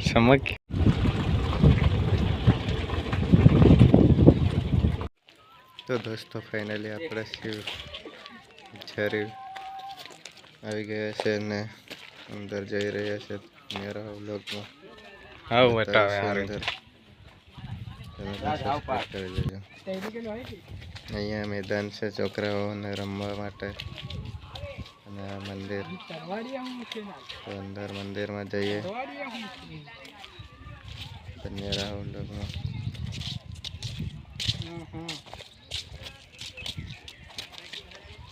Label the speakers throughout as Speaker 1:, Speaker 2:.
Speaker 1: ચમક તો દોસ્તો ફાઇનલી આપણે શિવ ઝરી આવી ગયા છે ને અંદર જઈ રહ્યા છે મેરા વ્લોગમાં.
Speaker 2: હા બતાવે
Speaker 1: અંદર. કરી અહીંયા મેદાન છે છોકરાઓને રમવા માટે. અને આ મંદિર તો અંદર મંદિરમાં જઈએ બંને રાહુલ લોકમાં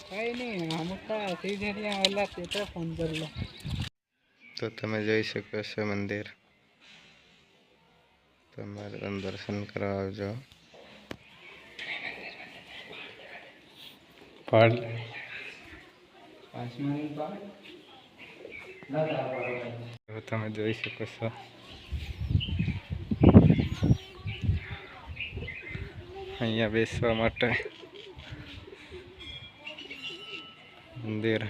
Speaker 3: કઈ નહીં અમુક સીધેરિયા ઓલા તે તો ફોન કરી લો
Speaker 1: તો તમે જોઈ શકો છો મંદિર. તમારે પણ દર્શન કરવા આવજો
Speaker 2: પણ તો તમે જોઈ શકો છો. અહીંયા બેસવા માટે મંદિર.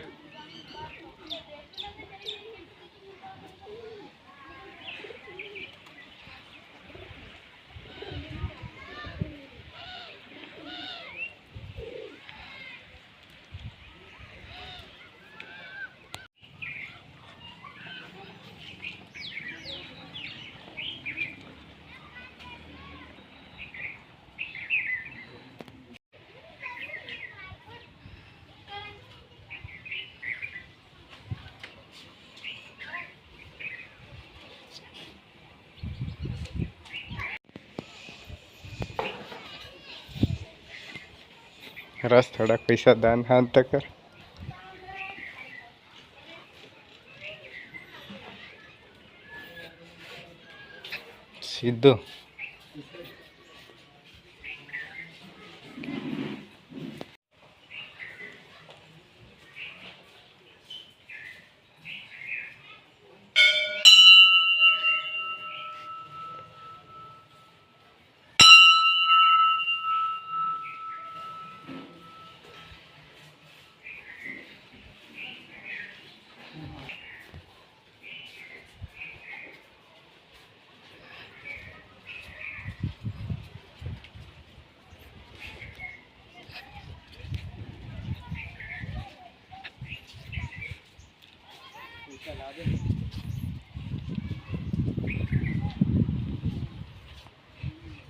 Speaker 2: રસ थोड़ा પૈસા દાન હાથ તો કર.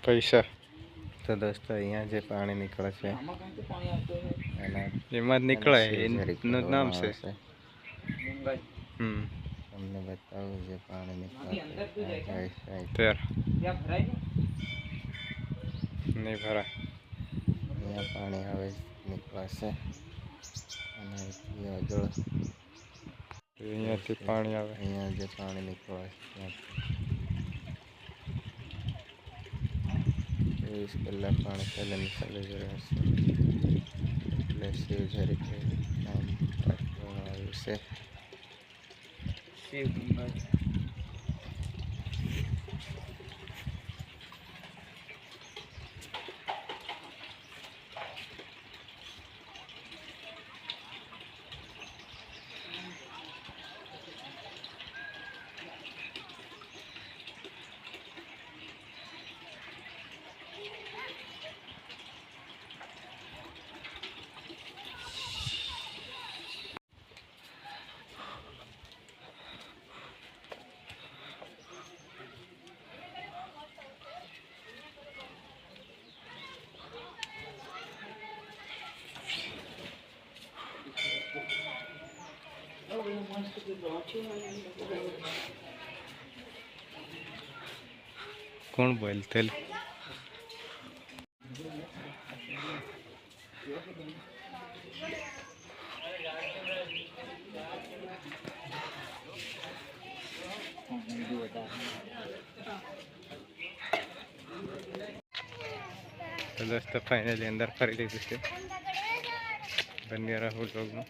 Speaker 2: પૈસા.
Speaker 1: તો દોસ્તો અહીંયા જે પાણી નીકળે છે
Speaker 2: એમાં જ નીકળે
Speaker 1: એના
Speaker 2: નામ છે. હમ.
Speaker 1: તમને બતાવું જે પાણી નીકળે
Speaker 3: નહીં ભરાય ને?
Speaker 2: નહીં ભરા
Speaker 1: અહીંયા પાણી આવે નીકળે છે અને આગળ
Speaker 2: અહીંયાથી પાણી આવે.
Speaker 1: અહીંયા જે પાણી નીકળે છે ચોવીસ કલાક પાણી ને ચાલે જ રહેશે એટલે શિવ કે નામ આવ્યું છે
Speaker 3: શિવ
Speaker 2: કોણ બોલતેલ તેલ દોસ્તો ફાઇનલી અંદર ફરી લીધું છે. બન્યા રાહુલ લોગનું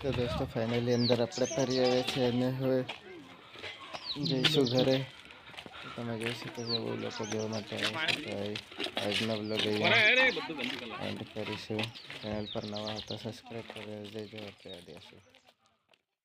Speaker 1: તો દોસ્તો ફાઇનલી અંદર આપણે ફરી આવ્યા છીએ અને હવે જઈશું ઘરે. તમે જોઈ શકો છો, બહુ લોકો જોવા માટે આજનો બ્લોગ એન્ડ કરીશું. ચેનલ પર નવા હતા સબસ્ક્રાઈબ કરી જઈ જવા આદિવાસી.